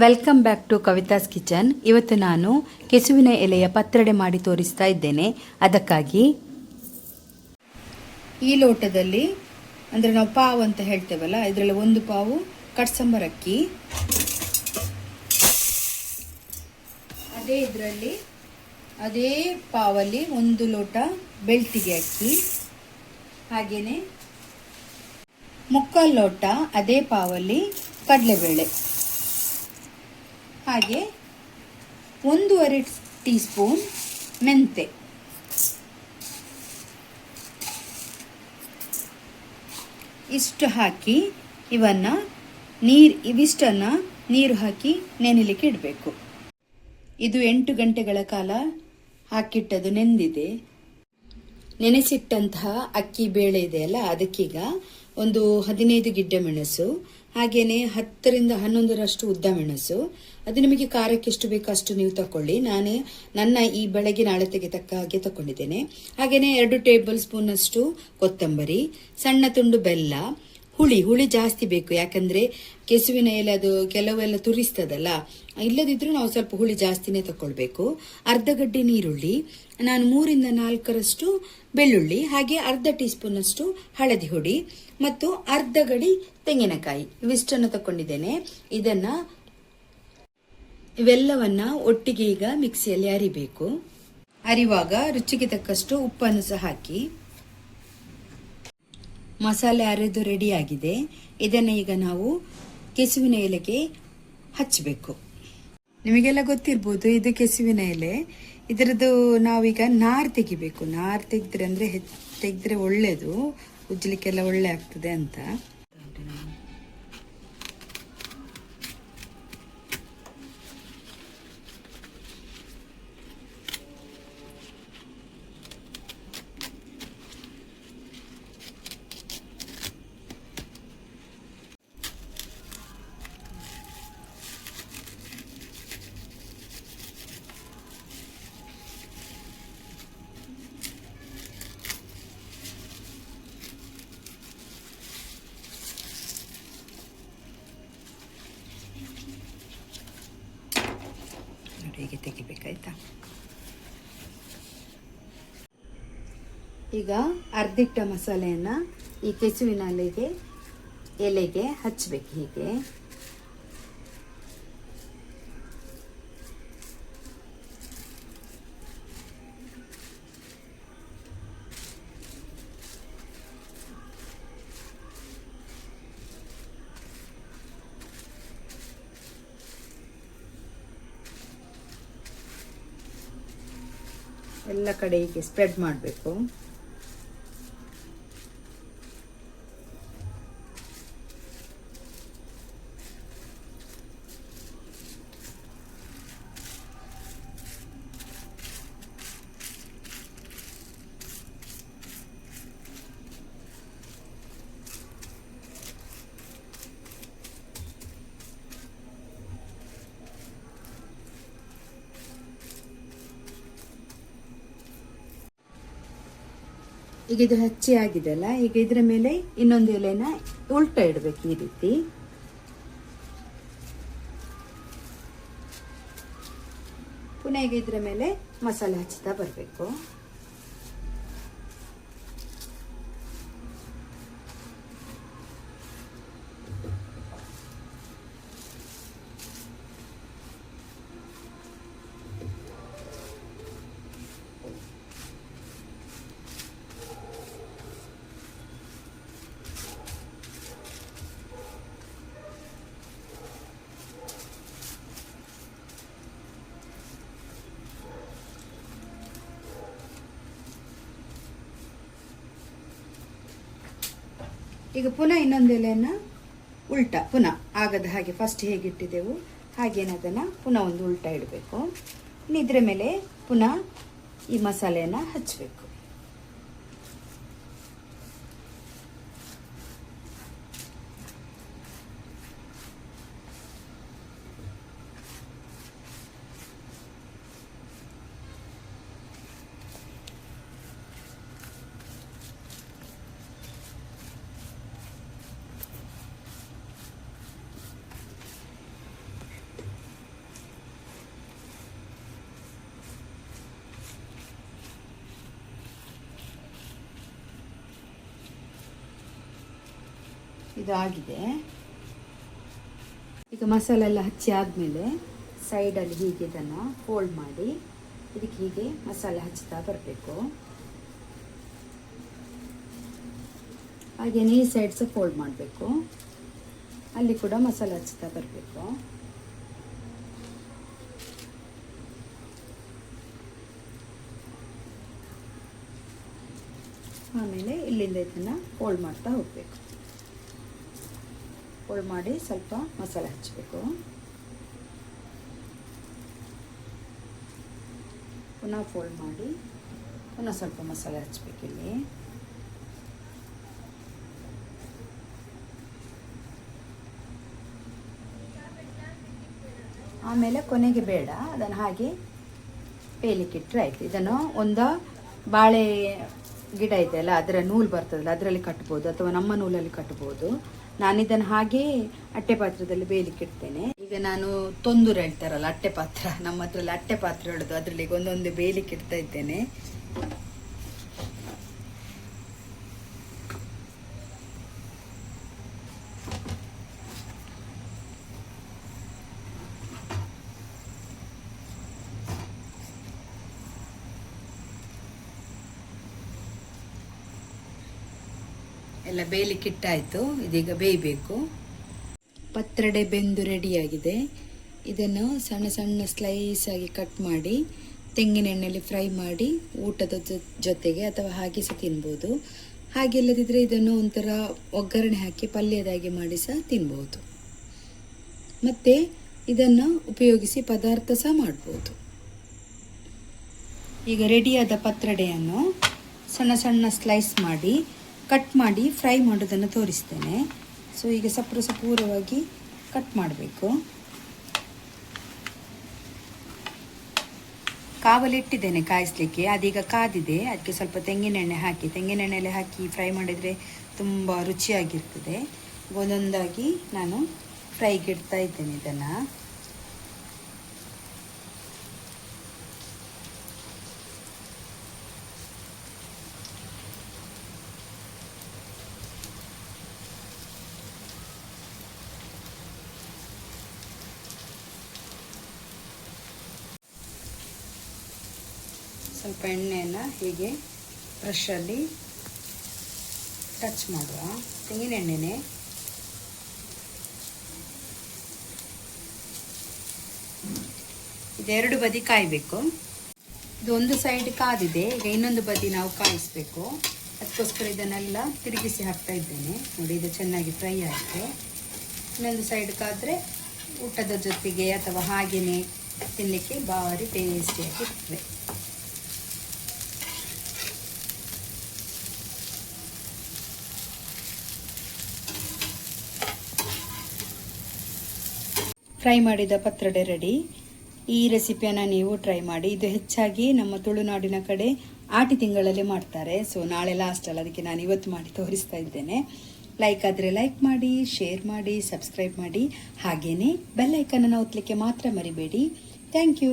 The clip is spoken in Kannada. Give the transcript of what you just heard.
Welcome back to Kavita's kitchen ಇವತ್ತು ನಾನು ಕೆಸುವಿನ ಎಲೆಯ ಪತ್ರಡೆ ಮಾಡಿ ತೋರಿಸ್ತಾ ಇದ್ದೇನೆ. ಅದಕ್ಕಾಗಿ ಈ ಲೋಟದಲ್ಲಿ, ಅಂದರೆ ನಾವು ಪಾವು ಅಂತ ಹೇಳ್ತೇವಲ್ಲ, ಇದರಲ್ಲಿ ಒಂದು ಪಾವು ಕಟ್ಸಂಬರ್ ಅಕ್ಕಿ. ಅದೇ ಇದರಲ್ಲಿ, ಅದೇ ಪಾವಲ್ಲಿ ಒಂದು ಲೋಟ ಬೆಳ್ತಿಗೆ ಅಕ್ಕಿ. ಹಾಗೆಯೇ ಮುಕ್ಕಾಲು ಲೋಟ ಅದೇ ಪಾವಲ್ಲಿ ಕಡಲೆಬೇಳೆ. ಹಾಗೆ ಒಂದೂವರೆ ಟೀ ಸ್ಪೂನ್ ಮೆಂತೆ. ಇಷ್ಟು ಹಾಕಿ ಇವನ್ನ ನೀರು, ಇವಿಷ್ಟನ್ನು ನೀರು ಹಾಕಿ ನೆನೆಲಿಕ್ಕೆ ಇಡಬೇಕು. ಇದು ಎಂಟು ಗಂಟೆಗಳ ಕಾಲ ಹಾಕಿಟ್ಟದು ನೆಂದಿದೆ. ನೆನೆಸಿಟ್ಟಂತಹ ಅಕ್ಕಿ ಬೇಳೆ ಇದೆಯಲ್ಲ ಅದಕ್ಕೀಗ ಒಂದು ಹದಿನೈದು ಗಿಡ್ಡ ಮೆಣಸು ಹಾಗೆಯೇ ಹತ್ತರಿಂದ ಹನ್ನೊಂದರಷ್ಟು ಉದ್ದ ಮೆಣಸು ಅದು ನಿಮಗೆ ಖಾರಕ್ಕೆ ಎಷ್ಟು ಬೇಕೋ ಅಷ್ಟು ನೀವು ತಕೊಳ್ಳಿ. ನಾನು ನನ್ನ ಈ ಬೆಳಗಿನ ಅಳತೆಗೆ ತಕ್ಕ ಹಾಗೆ ತಕೊಂಡಿದ್ದೇನೆ. ಹಾಗೇನೆ ಎರಡು ಟೇಬಲ್ ಸ್ಪೂನ್ ಅಷ್ಟು ಕೊತ್ತಂಬರಿ, ಸಣ್ಣ ತುಂಡು ಬೆಲ್ಲ, ಹುಳಿ ಹುಳಿ ಜಾಸ್ತಿ ಬೇಕು. ಯಾಕಂದ್ರೆ ಕೆಸುವಿನ ಎಲೆ ಅದು ಕೆಲವೆಲ್ಲ ತುರಿಸ್ತದಲ್ಲ, ಇಲ್ಲದಿದ್ರು ನಾವು ಸ್ವಲ್ಪ ಹುಳಿ ಜಾಸ್ತಿನೇ ತಕೊಳ್ಬೇಕು ಅರ್ಧ ಗಡ್ಡೆ ನೀರುಳ್ಳಿ ನಾನು ಮೂರಿಂದ ನಾಲ್ಕರಷ್ಟು ಬೆಳ್ಳುಳ್ಳಿ, ಹಾಗೆ ಅರ್ಧ ಟೀ ಸ್ಪೂನ್ ಅಷ್ಟು ಹಳದಿ ಹುಡಿ, ಮತ್ತು ಅರ್ಧ ಗಡಿ ತೆಂಗಿನಕಾಯಿ. ಇವಿಷ್ಟನ್ನು ತಕೊಂಡಿದ್ದೇನೆ ಇದನ್ನ ಇವೆಲ್ಲವನ್ನ ಒಟ್ಟಿಗೆ ಈಗ ಮಿಕ್ಸಿಯಲ್ಲಿ ಅರಿಬೇಕು. ಅರಿವಾಗ ರುಚಿಗೆ ತಕ್ಕಷ್ಟು ಉಪ್ಪನ್ನು ಸಹ ಹಾಕಿ. ಮಸಾಲೆ ಅರೆದು ರೆಡಿ ಆಗಿದೆ. ಇದನ್ನು ಈಗ ನಾವು ಕೆಸುವಿನ ಎಲೆಗೆ ಹಚ್ಚಬೇಕು ನಿಮಗೆಲ್ಲ ಗೊತ್ತಿರ್ಬೋದು, ಇದು ಕೆಸುವಿನ ಎಲೆ. ಇದರದ್ದು ನಾವೀಗ ನಾರು ತೆಗಿಬೇಕು. ನಾರು ತೆಗೆದ್ರೆ ಅಂದರೆ ತೆಗೆದ್ರೆ ಒಳ್ಳೆಯದು ಉಜ್ಜಲಿಕ್ಕೆಲ್ಲ ಒಳ್ಳೆ ಆಗ್ತದೆ ಅಂತ ನೋಡಿ ಹೀಗೆ ತೆಗಿಬೇಕಾಯ್ತಾ? ಈಗ ಅರ್ಧಿಟ್ಟ ಮಸಾಲೆಯನ್ನು ಈ ಕೆಸುವಿನ ಎಲೆಗೆ ಎಲೆಗೆ ಹಚ್ಚಬೇಕು ಹೀಗೆ. ಎಲ್ಲ ಕಡೆ ಹೀಗೆ ಸ್ಪ್ರೆಡ್ ಮಾಡಬೇಕು. ಈಗ ಇದು ಹಚ್ಚಿ ಆಗಿದೆಲ್ಲ ಈಗ ಇದರ ಮೇಲೆ ಇನ್ನೊಂದು ಎಲೆನ ಉಲ್ಟಾ ಇಡಬೇಕು ಈ ರೀತಿ. ಪುನಃ ಈಗ ಇದರ ಮೇಲೆ ಮಸಾಲೆ ಹಚ್ಚುತ್ತಾ ಬರಬೇಕು. ಈಗ ಪುನಃ ಇನ್ನೊಂದು ಎಲೆಯನ್ನು ಉಲ್ಟಾ, ಪುನಃ ಆಗದ ಹಾಗೆ ಫಸ್ಟ್ ಹೇಗಿಟ್ಟಿದ್ದೆವು ಹಾಗೇನೆ ಅದನ್ನು ಪುನಃ ಒಂದು ಉಲ್ಟಾ ಇಡಬೇಕು. ಇನ್ನು ಇದರ ಮೇಲೆ ಪುನಃ ಈ ಮಸಾಲೆಯನ್ನು ಹಚ್ಚಬೇಕು ಇದು ಆಗಿದೆ ಈಗ ಮಸಾಲೆ ಎಲ್ಲ ಹಚ್ಚಿ ಆದಮೇಲೆ ಸೈಡಲ್ಲಿ ಹೀಗೆ ಇದನ್ನು ಫೋಲ್ಡ್ ಮಾಡಿ, ಇದಕ್ಕೆ ಹೀಗೆ ಮಸಾಲೆ ಹಚ್ಚುತ್ತಾ ಬರಬೇಕು. ಹಾಗೆಯೇ ಈ ಸೈಡ್ ಫೋಲ್ಡ್ ಮಾಡಬೇಕು. ಅಲ್ಲಿ ಕೂಡ ಮಸಾಲೆ ಹಚ್ಚುತ್ತಾ ಬರಬೇಕು. ಆಮೇಲೆ ಇಲ್ಲಿಂದ ಇದನ್ನು ಫೋಲ್ಡ್ ಮಾಡ್ತಾ ಹೋಗಬೇಕು. ಫೋಲ್ಡ್ ಮಾಡಿ ಸ್ವಲ್ಪ ಮಸಾಲೆ ಹಚ್ಚಬೇಕು ಪುನಃ ಫೋಲ್ಡ್ ಮಾಡಿ ಪುನಃ ಸ್ವಲ್ಪ ಮಸಾಲೆ ಹಚ್ಚಬೇಕು ಇಲ್ಲಿ. ಆಮೇಲೆ ಕೊನೆಗೆ ಬೇಡ, ಅದನ್ನು ಹಾಗೆ ಬೇಯಲಿಕ್ಕೆ ಇಟ್ಟರೆ ಆಯ್ತು. ಇದನ್ನು ಒಂದು ಬಾಳೆ ಗಿಡ ಇದೆ ಅಲ್ಲ ಅದರ ನೂಲು ಬರ್ತದಲ್ಲ, ಅದರಲ್ಲಿ ಕಟ್ಬೋದು, ಅಥವಾ ನಮ್ಮ ನೂಲಲ್ಲಿ ಕಟ್ಬೋದು. ನಾನು ಇದನ್ನು ಹಾಗೆ ಅಟ್ಟೆ ಪಾತ್ರದಲ್ಲಿ ಬೇಯಲಿಕ್ಕೆ ಇಡ್ತೇನೆ. ಈಗ ನಾನು ತೊಂದೂರು ಹೇಳ್ತಾರಲ್ಲ, ಅಟ್ಟೆ ಪಾತ್ರ. ನಮ್ಮ ಹತ್ರಲ್ಲಿ ಅಟ್ಟೆ ಪಾತ್ರ ಹೇಳೋದು ಅದರಲ್ಲಿ ಒಂದೊಂದು ಬೇಯಲಿಕ್ಕೆ ಇದ್ದೇನೆ. ಎಲ್ಲ ಬೇಯಲಿಕ್ಕೆ ಇಟ್ಟಾಯಿತು, ಇದೀಗ ಬೇಯಬೇಕು. ಪತ್ರಡೆ ಬೆಂದು ರೆಡಿಯಾಗಿದೆ. ಇದನ್ನು ಸಣ್ಣ ಸಣ್ಣ ಸ್ಲೈಸ್ ಆಗಿ ಕಟ್ ಮಾಡಿ, ತೆಂಗಿನ ಎಣ್ಣೆಯಲ್ಲಿ ಫ್ರೈ ಮಾಡಿ, ಊಟದ ಜೊತೆಗೆ ಅಥವಾ ಹಾಗೆ ಸಹ ತಿನ್ಬೋದು ಹಾಗೆಲ್ಲದಿದ್ದರೆ ಇದನ್ನು ಒಂಥರ ಒಗ್ಗರಣೆ ಹಾಕಿ ಪಲ್ಯದಾಗಿ ಮಾಡಿ ಸಹ ತಿನ್ಬೋದು. ಮತ್ತು ಇದನ್ನು ಉಪಯೋಗಿಸಿ ಪದಾರ್ಥ ಸಹ ಮಾಡ್ಬೋದು. ಈಗ ರೆಡಿಯಾದ ಪತ್ರಡೆಯನ್ನು ಸಣ್ಣ ಸಣ್ಣ ಸ್ಲೈಸ್ ಮಾಡಿ ಕಟ್ ಮಾಡಿ ಫ್ರೈ ಮಾಡೋದನ್ನು ತೋರಿಸ್ತೇನೆ. ಸೊ ಈಗ ಸಪ್ರ ಸಪೂರವಾಗಿ ಕಟ್ ಮಾಡಬೇಕು. ಕಾವಲಿಟ್ಟಿದ್ದೇನೆ ಕಾಯಿಸ್ಲಿಕ್ಕೆ. ಅದೀಗ ಕಾದಿದೆ. ಅದಕ್ಕೆ ಸ್ವಲ್ಪ ತೆಂಗಿನೆಣ್ಣೆ ಹಾಕಿ ತೆಂಗಿನೆಣ್ಣೆಲೆ ಹಾಕಿ ಫ್ರೈ ಮಾಡಿದರೆ ತುಂಬ ರುಚಿಯಾಗಿರ್ತದೆ. ಒಂದೊಂದಾಗಿ ನಾನು ಫ್ರೈಗೆ ಇಡ್ತಾ ಇದ್ದೇನೆ ಇದನ್ನು. ಸ್ವಲ್ಪ ಎಣ್ಣೆಯನ್ನು ಹೀಗೆ ಬ್ರಷಲ್ಲಿ ಟಚ್ ಮಾಡುವ. ತೆಂಗಿನ ಎಣ್ಣೆನೆ. ಇದೆರಡು ಬದಿ ಕಾಯಬೇಕು. ಇದು ಒಂದು ಸೈಡ್ ಕಾದಿದೆ. ಈಗ ಇನ್ನೊಂದು ಬದಿ ನಾವು ಕಾಯಿಸ್ಬೇಕು. ಅದಕ್ಕೋಸ್ಕರ ಇದನ್ನೆಲ್ಲ ತಿರುಗಿಸಿ ಹಾಕ್ತಾ ಇದ್ದೇನೆ. ನೋಡಿ, ಇದು ಚೆನ್ನಾಗಿ ಫ್ರೈ ಆಗಿದೆ. ಇನ್ನೊಂದು ಸೈಡ್ ಕಾದರೆ ಊಟದ ಜೊತೆಗೆ ಅಥವಾ ಹಾಗೆಯೇ ತಿನ್ನಲಿಕ್ಕೆ ಭಾರಿ ಟೇಸ್ಟಿಯಾಗಿರ್ತದೆ ಫ್ರೈ ಮಾಡಿದ ಪತ್ರೊಡೆ ರೆಡಿ. ಈ ರೆಸಿಪಿಯನ್ನು ನೀವು ಟ್ರೈ ಮಾಡಿ. ಇದು ಹೆಚ್ಚಾಗಿ ನಮ್ಮ ತುಳುನಾಡಿನ ಕಡೆ ಆಟಿ ತಿಂಗಳಲ್ಲಿ ಮಾಡ್ತಾರೆ. ಸೊ ನಾಳೆ ಲಾಸ್ಟ್ ಅಲ್ಲ. ಅದಕ್ಕೆ ನಾನು ಇವತ್ತು ಮಾಡಿ ತೋರಿಸ್ತಾ ಇದ್ದೇನೆ. ಲೈಕ್ ಆದರೆ ಲೈಕ್ ಮಾಡಿ ಶೇರ್ ಮಾಡಿ ಸಬ್ಸ್ಕ್ರೈಬ್ ಮಾಡಿ. ಹಾಗೇನೆ ಬೆಲ್ ಐಕನನ್ನು ಒತ್ತಲಿಕ್ಕೆ ಮಾತ್ರ ಮರಿಬೇಡಿ. Thank you